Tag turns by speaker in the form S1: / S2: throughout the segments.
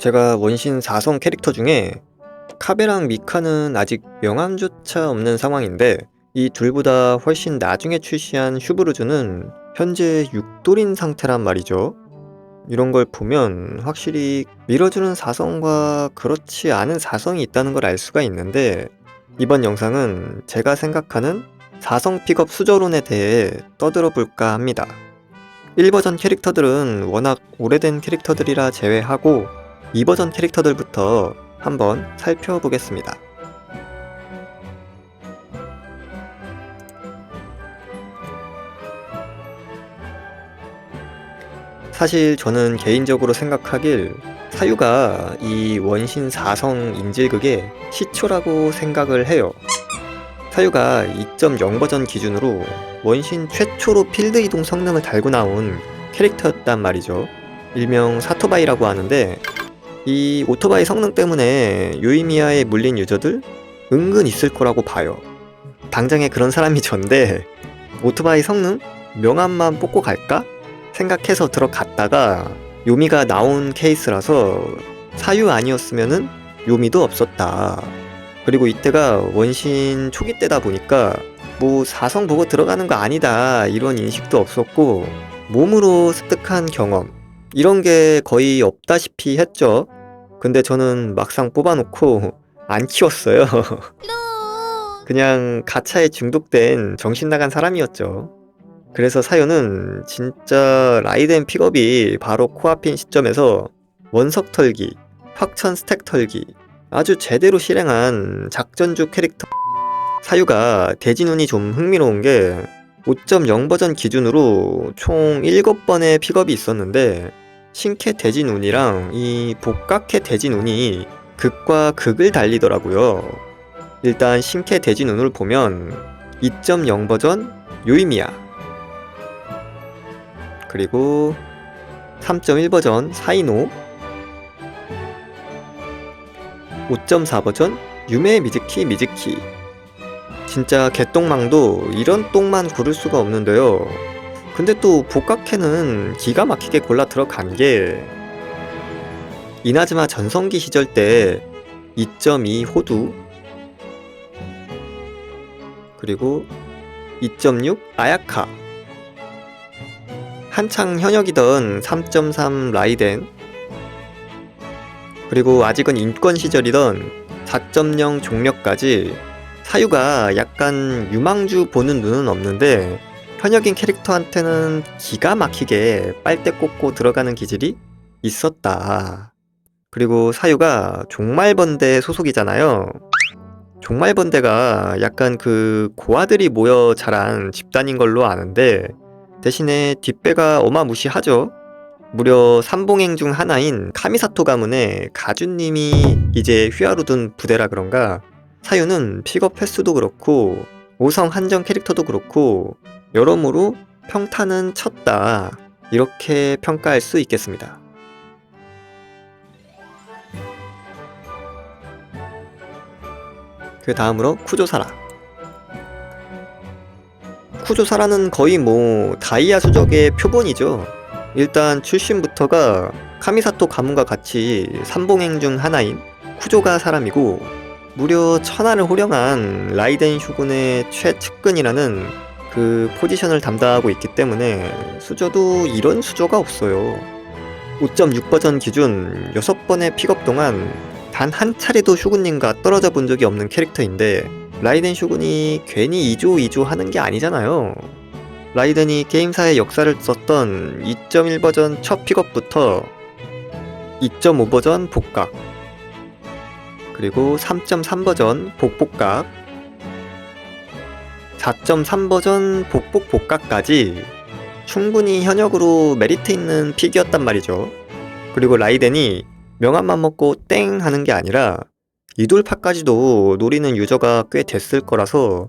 S1: 제가 원신 4성 캐릭터 중에 카베랑 미카는 아직 명함조차 없는 상황인데 이 둘보다 훨씬 나중에 출시한 슈브루즈는 현재 6돌인 상태란 말이죠. 이런 걸 보면 확실히 밀어주는 4성과 그렇지 않은 4성이 있다는 걸 알 수가 있는데 이번 영상은 제가 생각하는 4성 픽업 수저론에 대해 떠들어 볼까 합니다. 1버전 캐릭터들은 워낙 오래된 캐릭터들이라 제외하고 2버전 캐릭터들부터 한번 살펴보겠습니다. 사실 저는 개인적으로 생각하길 사유가 이 원신 4성 인질극의 시초라고 생각을 해요. 사유가 2.0 버전 기준으로 원신 최초로 필드 이동 성능을 달고 나온 캐릭터였단 말이죠. 일명 사토바이라고 하는데 이 오토바이 성능 때문에 유이미야에 물린 유저들 은근 있을 거라고 봐요. 당장에 그런 사람이 전데 오토바이 성능 명함만 뽑고 갈까 생각해서 들어갔다가 요미가 나온 케이스라서 사유 아니었으면은 요미도 없었다. 그리고 이때가 원신 초기 때다 보니까 뭐 사성 보고 들어가는 거 아니다 이런 인식도 없었고 몸으로 습득한 경험 이런 게 거의 없다시피 했죠. 근데 저는 막상 뽑아놓고 안 키웠어요. 그냥 가차에 중독된 정신 나간 사람이었죠. 그래서 사연은 진짜 라이덴 픽업이 바로 코앞인 시점에서 원석 털기, 확천 스택 털기, 아주 제대로 실행한 작전주 캐릭터 사유가 대진운이 좀 흥미로운 게 5.0 버전 기준으로 총 7번의 픽업이 있었는데 신캐 대진운이랑 이 복각캐 대진운이 극과 극을 달리더라고요. 일단 신캐 대진운을 보면 2.0 버전 요이미야. 그리고 3.1 버전 사이노. 5.4 버전 유메 미즈키 미즈키 진짜 개똥망도 이런 똥만 고를 수가 없는데요. 근데 또 복각캐는 기가 막히게 골라 들어간 게 이나즈마 전성기 시절 때 2.2 호두 그리고 2.6 아야카. 한창 현역이던 3.3 라이덴 그리고 아직은 인권 시절이던 4.0 종력까지 사유가 약간 유망주 보는 눈은 없는데 현역인 캐릭터한테는 기가 막히게 빨대 꽂고 들어가는 기질이 있었다. 그리고 사유가 종말번대 소속이잖아요. 종말번대가 약간 그 고아들이 모여 자란 집단인 걸로 아는데 대신에 뒷배가 어마무시하죠. 무려 삼봉행 중 하나인 카미사토 가문의 가주님이 이제 휘하로 둔 부대라 그런가 사유는 픽업 횟수도 그렇고 5성 한정 캐릭터도 그렇고 여러모로 평타는 쳤다 이렇게 평가할 수 있겠습니다. 그 다음으로 쿠조사라 쿠조사라는 거의 뭐 다이아 수적의 표본이죠. 일단 출신부터가 카미사토 가문과 같이 삼봉행 중 하나인 쿠조가 사람이고 무려 천하를 호령한 라이덴 슈군의 최측근이라는 그 포지션을 담당하고 있기 때문에 수저도 이런 수저가 없어요. 5.6 버전 기준 6번의 픽업 동안 단 한 차례도 슈군님과 떨어져 본 적이 없는 캐릭터인데 라이덴 슈군이 괜히 2조 2조 하는 게 아니잖아요. 라이덴이 게임사의 역사를 썼던 2.1 버전 첫 픽업부터 2.5 버전 복각 그리고 3.3 버전 복복각 4.3 버전 복복 복각까지 충분히 현역으로 메리트 있는 픽이었단 말이죠. 그리고 라이덴이 명함만 먹고 땡 하는 게 아니라 이돌파까지도 노리는 유저가 꽤 됐을 거라서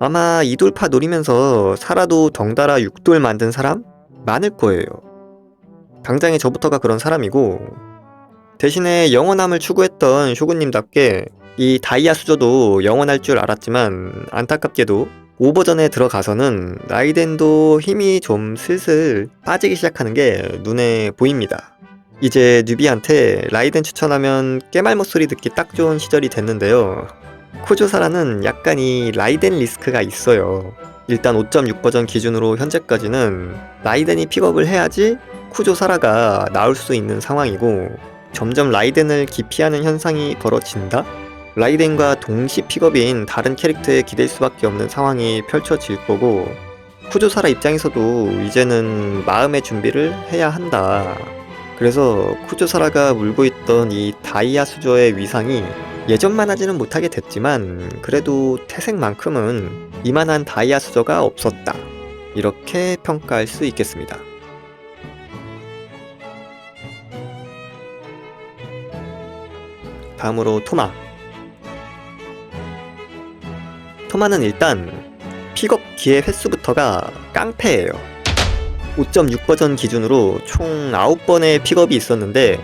S1: 아마 이돌파 노리면서 살아도 덩달아 육돌 만든 사람 많을 거예요. 당장에 저부터가 그런 사람이고 대신에 영원함을 추구했던 쇼군님답게 이 다이아 수저도 영원할 줄 알았지만 안타깝게도 5버전에 들어가서는 라이덴도 힘이 좀 슬슬 빠지기 시작하는 게 눈에 보입니다. 이제 뉴비한테 라이덴 추천하면 깨말못 소리 듣기 딱 좋은 시절이 됐는데요. 쿠조사라는 약간 이 라이덴 리스크가 있어요. 일단 5.6 버전 기준으로 현재까지는 라이덴이 픽업을 해야지 쿠조 사라가 나올 수 있는 상황이고 점점 라이덴을 기피하는 현상이 벌어진다? 라이덴과 동시 픽업인 다른 캐릭터에 기댈 수밖에 없는 상황이 펼쳐질 거고 쿠조사라 입장에서도 이제는 마음의 준비를 해야 한다. 그래서 쿠조사라가 물고 있던 이 다이아 수저의 위상이 예전만 하지는 못하게 됐지만 그래도 태생만큼은 이만한 다이아 수저가 없었다. 이렇게 평가할 수 있겠습니다. 다음으로 토마. 토마는 일단 픽업 기회 횟수부터가 깡패예요. 5.6 버전 기준으로 총 9번의 픽업이 있었는데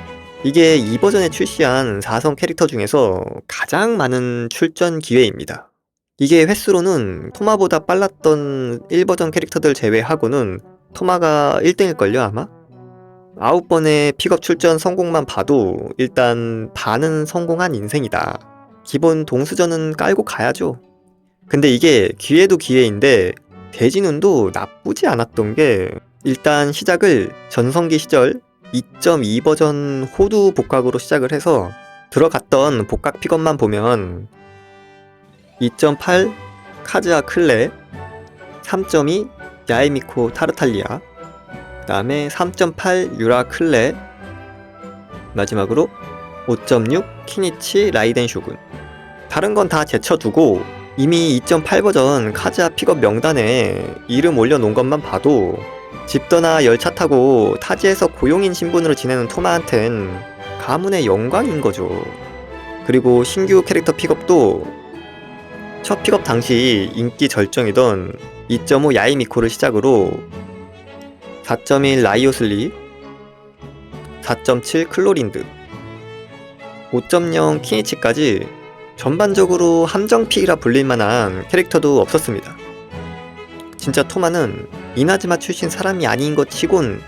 S1: 이게 이 버전에 출시한 4성 캐릭터 중에서 가장 많은 출전 기회입니다. 이게 횟수로는 토마보다 빨랐던 1버전 캐릭터들 제외하고는 토마가 1등일걸요 아마? 9번의 픽업 출전 성공만 봐도 일단 반은 성공한 인생이다. 기본 동수전은 깔고 가야죠. 근데 이게 기회도 기회인데 대진운도 나쁘지 않았던 게 일단 시작을 전성기 시절 2.2 버전 호두 복각으로 시작을 해서 들어갔던 복각 픽업만 보면 2.8 카즈아 클레 3.2 야에미코 타르탈리아 그 다음에 3.8 유라 클레 마지막으로 5.6 키니치 라이덴 쇼군 다른 건 다 제쳐두고 이미 2.8 버전 카즈아 픽업 명단에 이름 올려놓은 것만 봐도 집 떠나 열차 타고 타지에서 고용인 신분으로 지내는 토마한텐 가문의 영광인 거죠. 그리고 신규 캐릭터 픽업도 첫 픽업 당시 인기 절정이던 2.5 야이미코를 시작으로 4.1 라이오슬리, 4.7 클로린드, 5.0 키니치까지 전반적으로 함정픽이라 불릴 만한 캐릭터도 없었습니다. 진짜 토마는 이나즈마 출신 사람이 아닌 것 치곤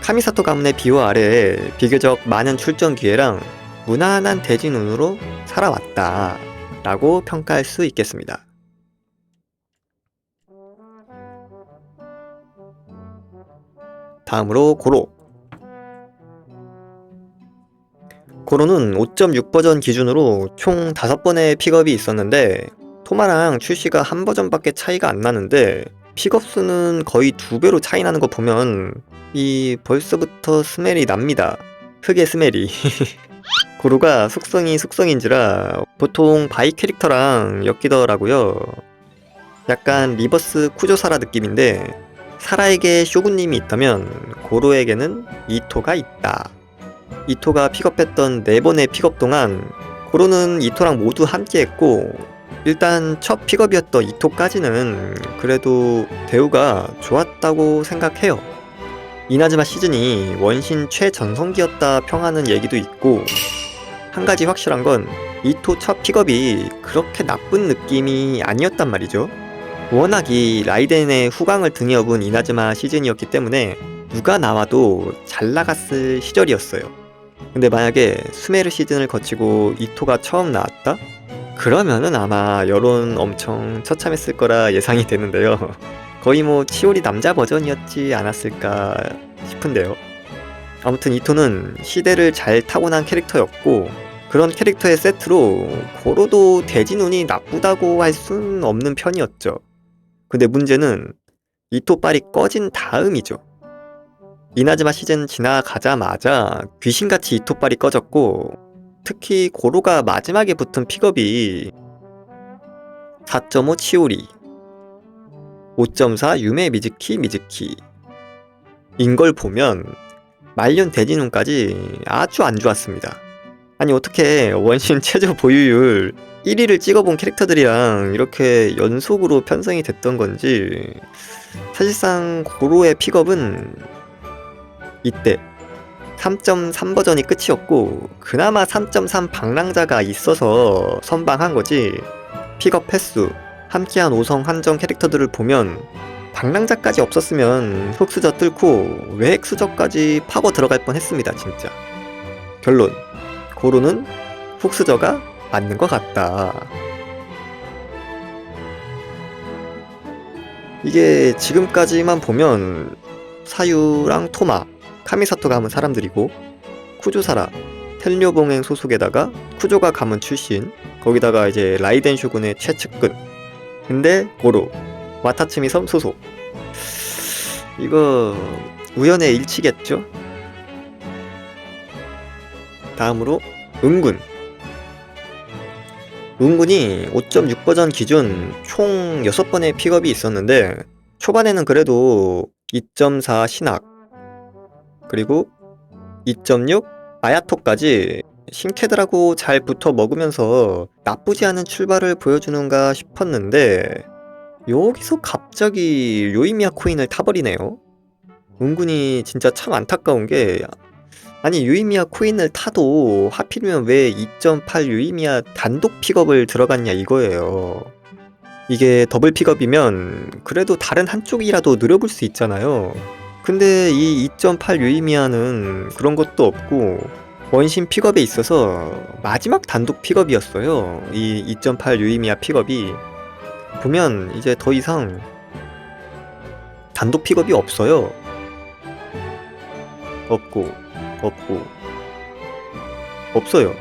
S1: 카미사토 가문의 비호 아래에 비교적 많은 출전 기회랑 무난한 대진 운으로 살아왔다 라고 평가할 수 있겠습니다. 다음으로 고로 고로는 5.6 버전 기준으로 총 5번의 픽업이 있었는데 토마랑 출시가 한 버전밖에 차이가 안 나는데 픽업 수는 거의 두 배로 차이 나는 거 보면 이 벌써부터 스멜이 납니다. 흑의 스멜이. 고루가 속성이 속성인지라 보통 바이 캐릭터랑 엮이더라고요. 약간 리버스 쿠조사라 느낌인데 사라에게 쇼군님이 있다면 고로에게는 이토가 있다. 이토가 픽업했던 네 번의 픽업 동안 고로는 이토랑 모두 함께 했고 일단 첫 픽업이었던 이토까지는 그래도 대우가 좋았다고 생각해요. 이나즈마 시즌이 원신 최전성기였다 평하는 얘기도 있고 한 가지 확실한 건 이토 첫 픽업이 그렇게 나쁜 느낌이 아니었단 말이죠. 워낙 이 라이덴의 후광을 등에 업은 이나즈마 시즌이었기 때문에 누가 나와도 잘 나갔을 시절이었어요. 근데 만약에 수메르 시즌을 거치고 이토가 처음 나왔다? 그러면은 아마 여론 엄청 처참했을 거라 예상이 되는데요. 거의 뭐 치오리 남자 버전이었지 않았을까 싶은데요. 아무튼 이토는 시대를 잘 타고난 캐릭터였고 그런 캐릭터의 세트로 고로도 대진운이 나쁘다고 할 순 없는 편이었죠. 근데 문제는 이토빨이 꺼진 다음이죠. 이나즈마 시즌 지나가자마자 귀신같이 이토빨이 꺼졌고 특히 고로가 마지막에 붙은 픽업이 4.5 치오리 5.4 유메 미즈키 미즈키 인걸 보면 말년 대진운까지 아주 안 좋았습니다. 아니 어떻게 원신 최저 보유율 1위를 찍어본 캐릭터들이랑 이렇게 연속으로 편성이 됐던 건지 사실상 고로의 픽업은 이때 3.3 버전이 끝이었고 그나마 3.3 방랑자가 있어서 선방한 거지. 픽업 횟수 함께한 5성 한정 캐릭터들을 보면 방랑자까지 없었으면 흑수저 뚫고 외핵수저까지 파고 들어갈 뻔 했습니다 진짜. 결론 고로는 흑수저가 맞는 것 같다 이게 지금까지만 보면 사유랑 토마, 카미사토가 함은 사람들이고 쿠조사라, 텔료봉행 소속에다가 쿠조가 가문 출신 거기다가 이제 라이덴 쇼군의 최측근 근데 고로 와타츠미 섬 소속 이거 우연의 일치겠죠? 다음으로 은군 은군이 5.6 버전 기준 총 6번의 픽업이 있었는데 초반에는 그래도 2.4 신학 그리고 2.6 아야토까지 신캐들하고 잘 붙어 먹으면서 나쁘지 않은 출발을 보여주는가 싶었는데 여기서 갑자기 요이미야 코인을 타버리네요. 은근히 진짜 참 안타까운 게 아니 유이미야 코인을 타도 하필이면 왜 2.8 유이미야 단독 픽업을 들어갔냐 이거예요. 이게 더블 픽업이면 그래도 다른 한쪽이라도 누려볼 수 있잖아요. 근데 이 2.8 유이미야는 그런 것도 없고 원신 픽업에 있어서 마지막 단독 픽업이었어요. 이 2.8 유이미야 픽업이 보면 이제 더 이상 단독 픽업이 없어요. 없고 없고 없어요.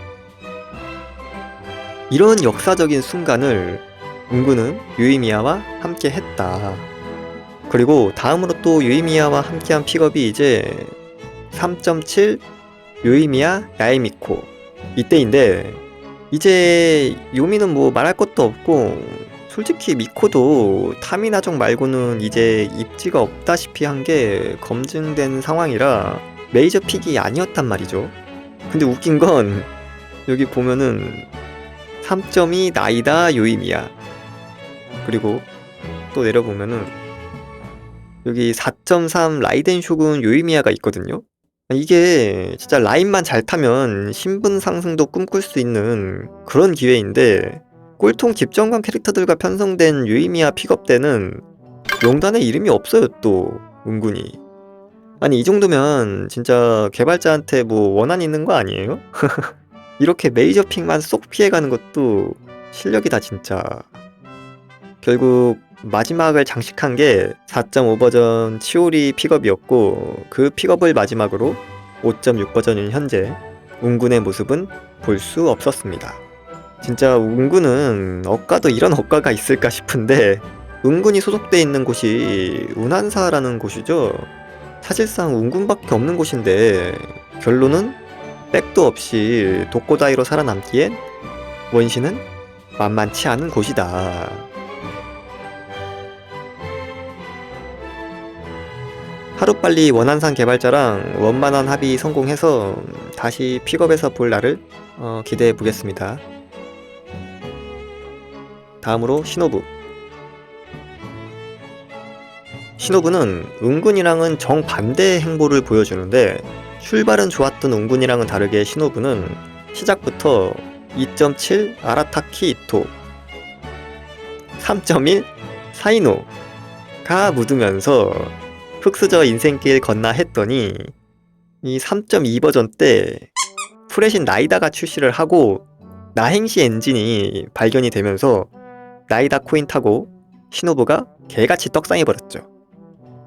S1: 이런 역사적인 순간을 은구는 유이미야와 함께 했다. 그리고 다음으로 또 유이미야와 함께한 픽업이 이제 3.7 유이미야 야이미코 이때인데 이제 요미는 뭐 말할 것도 없고 솔직히 미코도 타미나족 말고는 이제 입지가 없다시피 한 게 검증된 상황이라 메이저 픽이 아니었단 말이죠. 근데 웃긴 건 여기 보면은 3.2 나이다 요이미야 그리고 또 내려보면은 여기 4.3 라이덴 쇼군 요이미야가 있거든요. 이게 진짜 라인만 잘 타면 신분 상승도 꿈꿀 수 있는 그런 기회인데 꼴통 집정관 캐릭터들과 편성된 유이미야 픽업 때는 용단에 이름이 없어요 또 은근히 아니 이 정도면 진짜 개발자한테 뭐 원한 있는 거 아니에요? 이렇게 메이저 픽만 쏙 피해가는 것도 실력이다 진짜 결국 마지막을 장식한 게 4.5 버전 치오리 픽업이었고 그 픽업을 마지막으로 5.6 버전인 현재 웅군의 모습은 볼 수 없었습니다. 진짜 웅군은 억가도 이런 억가가 있을까 싶은데 웅군이 소속돼 있는 곳이 운한사라는 곳이죠. 사실상 웅군밖에 없는 곳인데 결론은 백도 없이 독고다이로 살아남기엔 원신은 만만치 않은 곳이다. 하루빨리 원한산 개발자랑 원만한 합의 성공해서 다시 픽업해서 볼 날을 어, 기대해 보겠습니다. 다음으로 시노부. 시노부는 은군이랑은 정반대의 행보를 보여주는데 출발은 좋았던 은군이랑은 다르게 시노부는 시작부터 2.7 아라타키 이토 3.1 사이노가 묻으면서 흑수저 인생길 건나 했더니 이 3.2 버전 때 프레신 나이다가 출시를 하고 나행시 엔진이 발견이 되면서 나이다 코인 타고 시노부가 개같이 떡상해 버렸죠.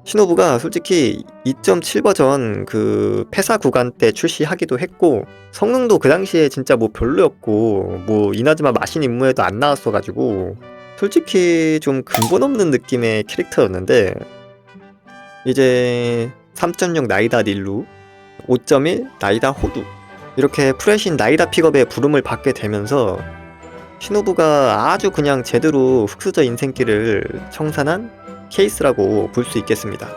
S1: 시노부가 솔직히 2.7 버전 그 폐사 구간 때 출시하기도 했고 성능도 그 당시에 진짜 뭐 별로였고 뭐 이나즈마 마신 임무에도 안 나왔어가지고 솔직히 좀 근본 없는 느낌의 캐릭터였는데 이제 3.6 나이다 닐루 5.1 나이다 호두 이렇게 프레신 나이다 픽업에 부름을 받게 되면서 시노부가 아주 그냥 제대로 흑수저 인생길을 청산한 케이스라고 볼 수 있겠습니다.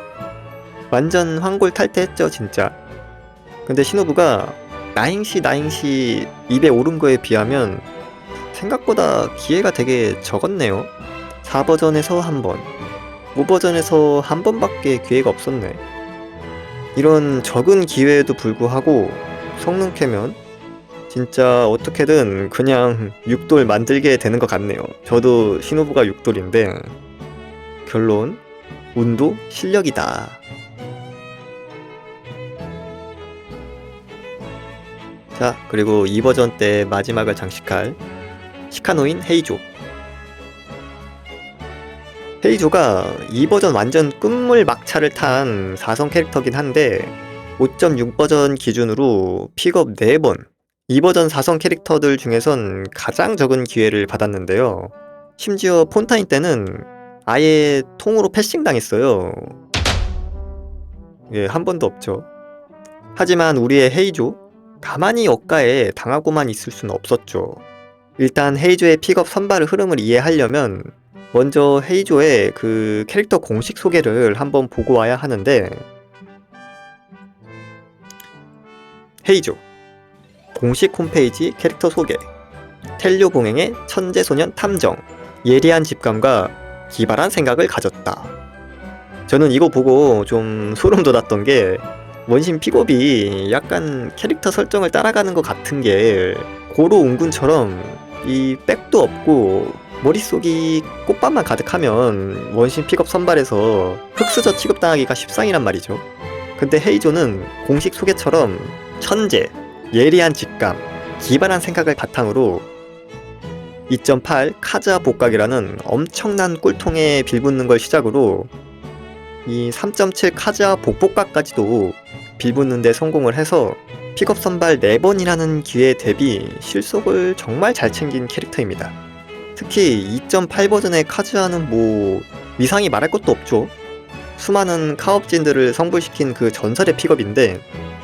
S1: 완전 황골 탈퇴했죠 진짜. 근데 시노부가 나행시 나행시 입에 오른 거에 비하면 생각보다 기회가 되게 적었네요. 4버전에서 한 번, 5버전에서 한 번밖에 기회가 없었네. 이런 적은 기회에도 불구하고 성능 캐면 진짜 어떻게든 그냥 6돌 만들게 되는 것 같네요. 저도 신호부가 6돌인데 결론 운도 실력이다. 자, 그리고 이 버전 때 마지막을 장식할 시카노인 헤이조. 헤이조가 이 버전 완전 끝물 막차를 탄 4성 캐릭터긴 한데 5.6 버전 기준으로 픽업 4번 이 버전 4성 캐릭터들 중에선 가장 적은 기회를 받았는데요. 심지어 폰타인 때는 아예 통으로 패싱 당했어요. 예, 한 번도 없죠. 하지만 우리의 헤이조 가만히 억가에 당하고만 있을 수는 없었죠. 일단 헤이조의 픽업 선발 흐름을 이해하려면 먼저 헤이조의 그 캐릭터 공식 소개를 한번 보고 와야 하는데 헤이조 공식 홈페이지 캐릭터 소개 텔료 봉행의 천재 소년 탐정 예리한 집감과 기발한 생각을 가졌다. 저는 이거 보고 좀 소름 돋았던 게 원신 픽업이 약간 캐릭터 설정을 따라가는 것 같은 게 고로 웅군처럼 이 백도 없고 머릿속이 꽃밭만 가득하면 원신 픽업 선발에서 흑수저 취급당하기가 십상이란 말이죠. 근데 헤이조는 공식 소개처럼 천재, 예리한 직감, 기발한 생각을 바탕으로 2.8 카즈아 복각이라는 엄청난 꿀통에 빌붙는 걸 시작으로 이 3.7 카즈아 복복각까지도 빌붙는데 성공을 해서 픽업 선발 4번이라는 기회 대비 실속을 정말 잘 챙긴 캐릭터입니다. 특히 2.8 버전의 카즈아는 뭐 위상이 말할 것도 없죠. 수많은 카업진들을 성불시킨 그 전설의 픽업인데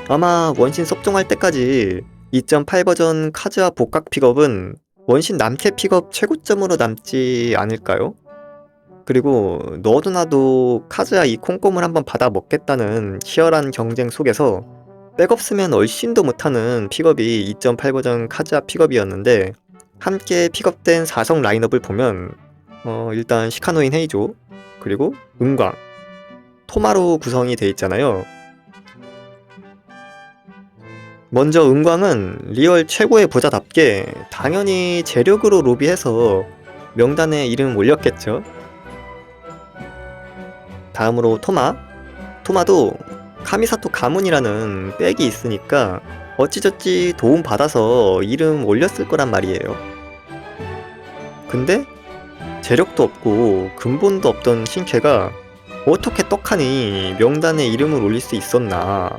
S1: 아마 원신 섭종할 때까지 2.8 버전 카즈아 복각 픽업은 원신 남캐 픽업 최고점으로 남지 않을까요? 그리고 너도 나도 카즈아 이 콩고물 한번 받아 먹겠다는 치열한 경쟁 속에서 백업 쓰면 얼씬도 못하는 픽업이 2.8 버전 카즈아 픽업이었는데 함께 픽업된 4성 라인업을 보면 어, 일단 시카노인 헤이조 그리고 은광 토마로 구성이 돼 있잖아요. 먼저 은광은 리얼 최고의 부자답게 당연히 재력으로 로비해서 명단에 이름 올렸겠죠. 다음으로 토마. 토마도 카미사토 가문이라는 백이 있으니까 어찌저찌 도움 받아서 이름 올렸을 거란 말이에요. 근데 재력도 없고 근본도 없던 신캐가 어떻게 떡하니 명단에 이름을 올릴 수 있었나.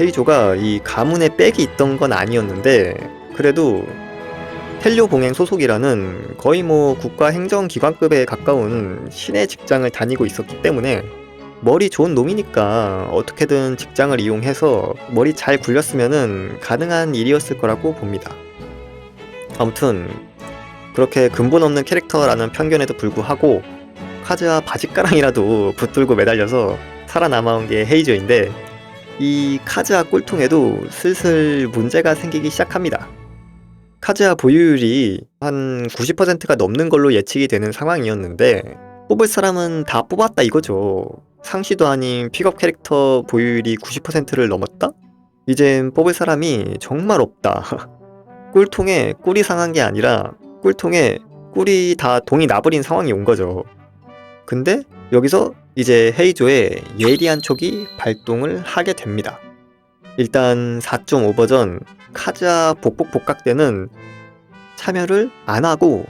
S1: 헤이조가 이 가문에 백이 있던 건 아니었는데 그래도 텔료 봉행 소속이라는 거의 뭐 국가 행정기관급에 가까운 신의 직장을 다니고 있었기 때문에 머리 좋은 놈이니까 어떻게든 직장을 이용해서 머리 잘 굴렸으면은 가능한 일이었을 거라고 봅니다. 아무튼 그렇게 근본 없는 캐릭터라는 편견에도 불구하고 카즈와 바짓가랑이라도 붙들고 매달려서 살아남아온 게 헤이저인데 이 카즈아 꼴통에도 슬슬 문제가 생기기 시작합니다. 카즈아 보유율이 한 90%가 넘는 걸로 예측이 되는 상황이었는데 뽑을 사람은 다 뽑았다 이거죠. 상시도 아닌 픽업 캐릭터 보유율이 90%를 넘었다? 이젠 뽑을 사람이 정말 없다. 꿀통에 꿀이 상한 게 아니라 꿀통에 꿀이 다 동이 나버린 상황이 온 거죠. 근데 여기서 이제 헤이조의 예리한 촉이 발동을 하게 됩니다. 일단 4.5 버전 카자 복복 복각 때는 참여를 안 하고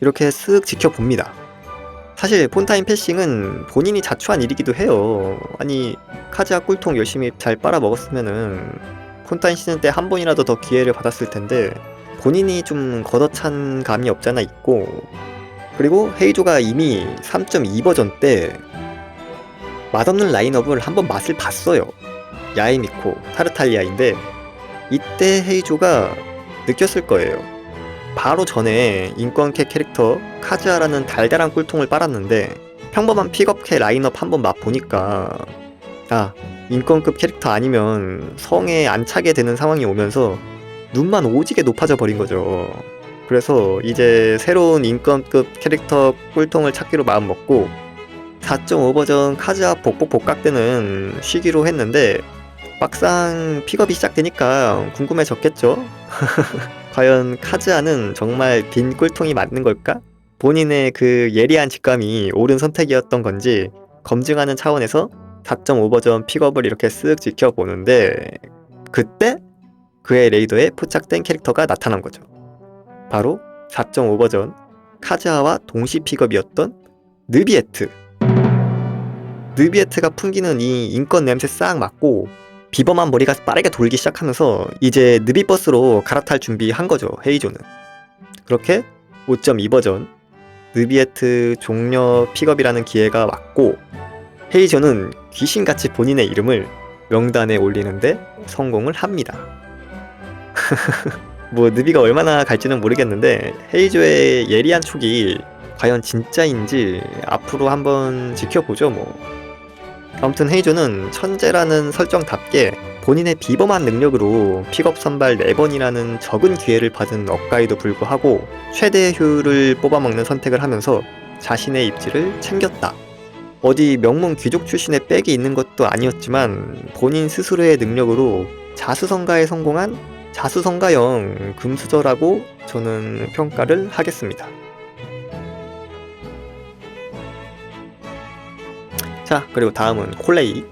S1: 이렇게 쓱 지켜봅니다. 사실 폰타인 패싱은 본인이 자초한 일이기도 해요. 아니 카즈아 꿀통 열심히 잘 빨아 먹었으면은 폰타인 시즌 때 한 번이라도 더 기회를 받았을 텐데 본인이 좀 걷어찬 감이 없잖아 있고 그리고 헤이조가 이미 3.2 버전 때 맛없는 라인업을 한번 맛을 봤어요. 야이미코, 타르탈리아인데 이때 헤이조가 느꼈을 거예요. 바로 전에 인권캐 캐릭터 카즈아라는 달달한 꿀통을 빨았는데 평범한 픽업캐 라인업 한번 맛보니까 아 인권급 캐릭터 아니면 성에 안 차게 되는 상황이 오면서 눈만 오지게 높아져 버린 거죠. 그래서 이제 새로운 인권급 캐릭터 꿀통을 찾기로 마음먹고 4.5 버전 카즈아 복복 복각 때는 쉬기로 했는데 막상 픽업이 시작되니까 궁금해졌겠죠? 과연 카즈아는 정말 빈 꿀통이 맞는 걸까? 본인의 그 예리한 직감이 옳은 선택이었던 건지 검증하는 차원에서 4.5 버전 픽업을 이렇게 쓱 지켜보는데 그때 그의 레이더에 포착된 캐릭터가 나타난 거죠. 바로 4.5 버전 카즈하와 동시 픽업이었던 느비에트. 느비에트가 풍기는 이 인권 냄새 싹 맡고 비범한 머리가 빠르게 돌기 시작하면서 이제 느비버스로 갈아탈 준비한 거죠 헤이조는. 그렇게 5.2 버전 느비에트 종려 픽업이라는 기회가 왔고 헤이조는 귀신같이 본인의 이름을 명단에 올리는데 성공을 합니다. 뭐 느비가 얼마나 갈지는 모르겠는데 헤이조의 예리한 촉이 과연 진짜인지 앞으로 한번 지켜보죠 뭐. 아무튼 헤이조는 천재라는 설정답게 본인의 비범한 능력으로 픽업 선발 4번이라는 적은 기회를 받은 억가에도 불구하고 최대 효율을 뽑아먹는 선택을 하면서 자신의 입지를 챙겼다. 어디 명문 귀족 출신의 백이 있는 것도 아니었지만 본인 스스로의 능력으로 자수성가에 성공한 자수성가형 금수저라고 저는 평가를 하겠습니다. 자, 그리고 다음은 콜레이.